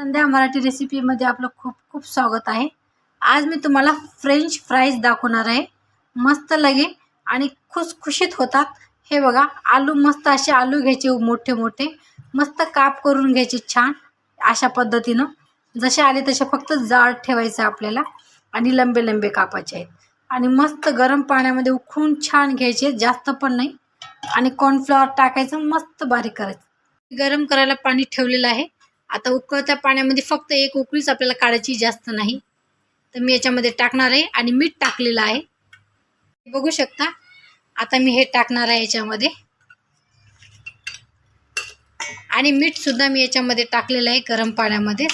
संध्या मराठी रेसिपीमध्ये आपलं खूप खूप स्वागत आहे. आज मी तुम्हाला फ्रेंच फ्राईज दाखवणार आहे. मस्त लगे आणि खुसखुशीत होतात. हे बघा आलू मस्त असे आलू घ्यायचे मोठे मोठे. मस्त काप करून घ्यायचे छान अशा पद्धतीनं. जसे आले तसे फक्त जाड ठेवायचं आपल्याला आणि लंबे लंबे कापायचे आहेत. आणि मस्त गरम पाण्यामध्ये उखळून छान घ्यायचे जास्त पण नाही. आणि कॉर्नफ्लॉवर टाकायचं मस्त बारीक करायचं. गरम करायला पाणी ठेवलेलं आहे. आता उकळत्या पाण्यामध्ये फक्त एक उकळीच आपल्याला काढायची जास्त नाही. तर मी याच्यामध्ये टाकणार आहे आणि मीठ टाकलेलं आहे. बघू शकता आता मी हे टाकणार आहे याच्यामध्ये. आणि मीठसुद्धा मी याच्यामध्ये टाकलेलं आहे गरम पाण्यामध्ये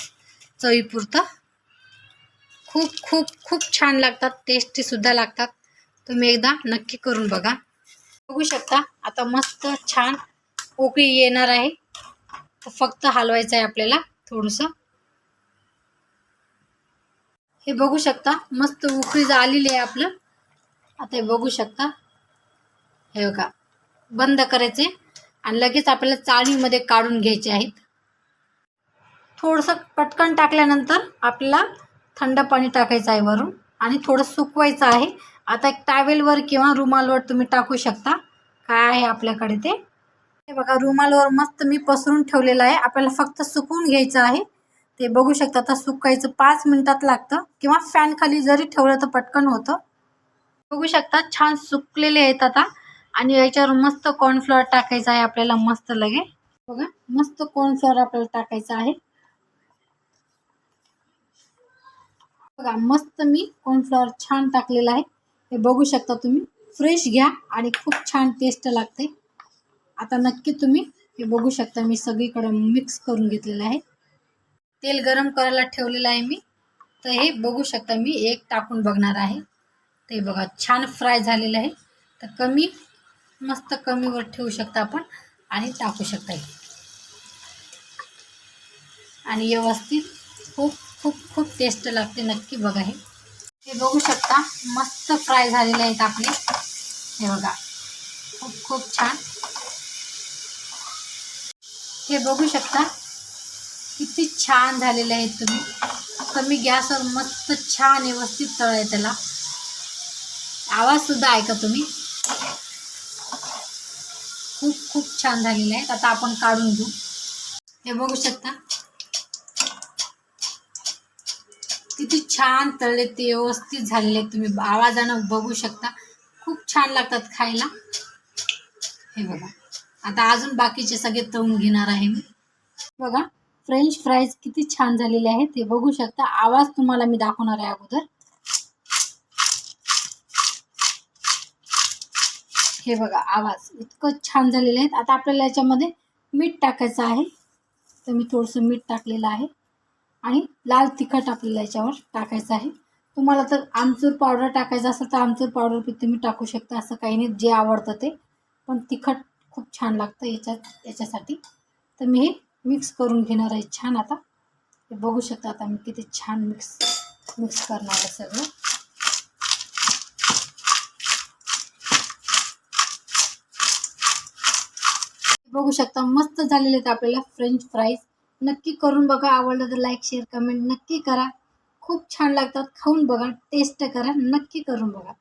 चवीपुरतं. खूप खूप खूप छान लागतात टेस्टीसुद्धा लागतात. तुम्ही एकदा नक्की करून बघा. बघू शकता आता मस्त छान उकळी येणार आहे. फक्त हलवायचं आहे आपल्याला थोडंसं. हे बघू शकता मस्त उकळी आलेली आहे आपलं. आता हे बघू शकता. हे बघा बंद करायचे. आणि लगेच आपल्याला चाळणीमध्ये काढून घ्यायचे आहेत. थोडंसं पटकन टाकल्यानंतर आपल्याला थंड पाणी टाकायचं आहे वरून. आणि थोडं सुकवायचं आहे. आता एक टावेलवर किंवा रुमालवर तुम्ही टाकू शकता. काय आहे आपल्याकडे ते? हे बघा रुमालवर मस्त मी पसरून ठेवलेलं आहे. आपल्याला फक्त सुकवून घ्यायचं आहे. ते बघू शकता आता सुकायचं पाच मिनिटात लागतं. किंवा फॅन खाली जरी ठेवलं तर पटकन होतं. बघू शकता छान सुकलेले आहेत आता. आणि याच्यावर मस्त कॉर्नफ्लॉवर टाकायचं आहे आपल्याला मस्त लगे. बघा मस्त कॉर्नफ्लॉवर आपल्याला टाकायचं आहे. बघा मस्त मी कॉर्नफ्लॉवर छान टाकलेलं आहे. हे बघू शकता तुम्ही. फ्रेश घ्या आणि खूप छान टेस्ट लागते. आता नक्की तुम्ही हे बघू शकता मी सगळीकडे मिक्स करून घेतलेलं आहे. तेल गरम करायला ठेवलेलं आहे मी. तर हे बघू शकता मी एक टाकून बघणार आहे. ते बघा छान फ्राय झालेलं आहे. तर कमी मस्त कमीवर ठेवू शकता आपण आणि टाकू शकता आणि व्यवस्थित खूप खूप खूप टेस्ट लागते नक्की बघा हे. हे बघू शकता मस्त फ्राय झालेले आहेत आपले. हे बघा खूप खूप छान. हे बघू शकता. किती छान झालेले आहेत तुम्ही. कमी गॅसवर मस्त छान व्यवस्थित तळ त्याला. आवाजसुद्धा ऐका तुम्ही. खूप खूप छान झालेले आहेत आता आपण काढून घेऊ. हे बघू शकता. किती छान तळले ते व्यवस्थित झालेले आहेत तुम्ही. आवाजानं बघू शकता. खूप छान लागतात खायला. हे बघा. आता अजून बाकीचे सगळे तळून घेणार आहे मी. बघा फ्रेंच फ्राईज किती छान झालेले आहेत. ते बघू शकता आवाज तुम्हाला मी दाखवणार आहे अगोदर. हे बघा आवाज इतकं छान झालेले आहेत. आता आपल्याला याच्यामध्ये मीठ टाकायचं आहे. तर मी थोडंसं मीठ टाकलेलं आहे. आणि लाल तिखट आपल्याला याच्यावर टाकायचं आहे. तुम्हाला तर आमचूर पावडर टाकायचं असेल तर आमचूर पावडर बी तुम्ही टाकू शकता. असं काही नाही जे आवडतं ते. पण तिखट खूप छान लागतं याच्यात याच्यासाठी. तर मी हे मिक्स करून घेणार आहे छान आता. हे बघू शकता आता मी किती छान मिक्स मिक्स करणार आहे सगळं. बघू शकता मस्त झालेले आहेत आपल्याला फ्रेंच फ्राईज नक्की करून बघा. आवडलं तर लाईक शेअर कमेंट नक्की करा. खूप छान लागतात. खाऊन बघा. टेस्ट करा. नक्की करून बघा.